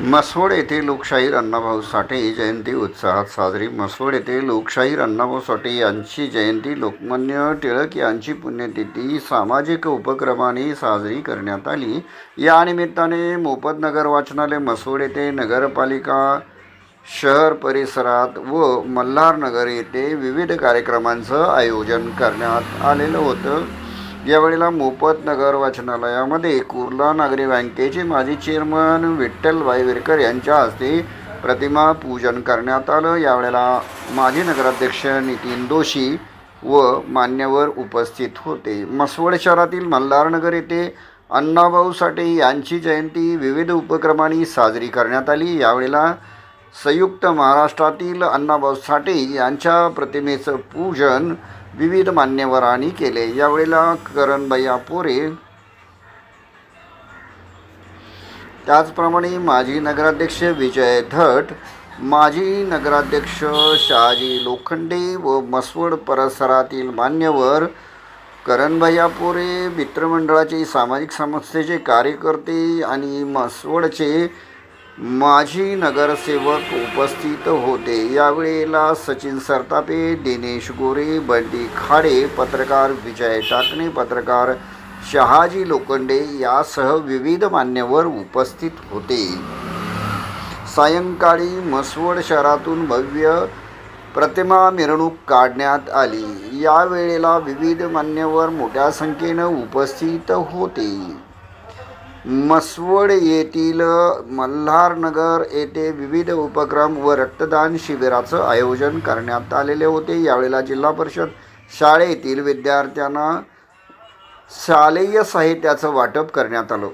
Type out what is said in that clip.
मसवड येथे लोकशाहीर अण्णाभाऊ साठे जयंती उत्साहात साजरी. मसवड येथे लोकशाहीर अण्णाभाऊ साठे यांची जयंती. लोकमान्य टिळक यांची पुण्यतिथी. सामाजिक उपक्रमाने साजरी करण्यात आली. या निमित्ताने मोफत नगर वाचनालय मसवड येथे नगरपालिका शहर परिसरात व मल्हारनगर येथे विविध कार्यक्रमांचं आयोजन करण्यात आलेलं होतं. यावेळेला मोफत नगर वाचनालयामध्ये कुर्ला नागरी बँकेचे माजी चेअरमन विठ्ठल विरकर यांच्या हस्ते प्रतिमा पूजन करण्यात आलं. यावेळेला माजी नगराध्यक्ष नितीन दोशी व मान्यवर उपस्थित होते. मसवड शहरातील मल्हारनगर येथे अण्णाभाऊ साठे यांची जयंती विविध उपक्रमांनी साजरी करण्यात आली. यावेळेला संयुक्त महाराष्ट्रातील अण्णाभाऊ साठे यांच्या प्रतिमेचं पूजन विविध मान्यवरांनी केले. यावेळेला करणभैया पोरे. त्याचप्रमाणे माजी नगराध्यक्ष विजय धट माजी नगराध्यक्ष शहाजी लोखंडे व मसवड परिसरातील मान्यवर करणभैया पोरे मित्रमंडळाचे सामाजिक संस्थेचे कार्यकर्ते आणि मसवडचे माजी नगरसेवक उपस्थित होते. यावेळेला सचिन सरतापे दिनेश गोरे बंडी खाडे पत्रकार विजय टाकणे पत्रकार शहाजी लोखंडे यासह विविध मान्यवर उपस्थित होते. सायंकाळी मसवड शहरातून भव्य प्रतिमा मिरवणूक काढण्यात आली. यावेळेला विविध मान्यवर मोठ्या संख्येनं उपस्थित होते. मसवड येथील मल्हारनगर येथे विविध उपक्रम व रक्तदान शिबिराचं आयोजन करण्यात आलेले होते. यावेळेला जिल्हा परिषद शाळेतील विद्यार्थ्यांना शालेय साहित्याचं वाटप करण्यात आलं.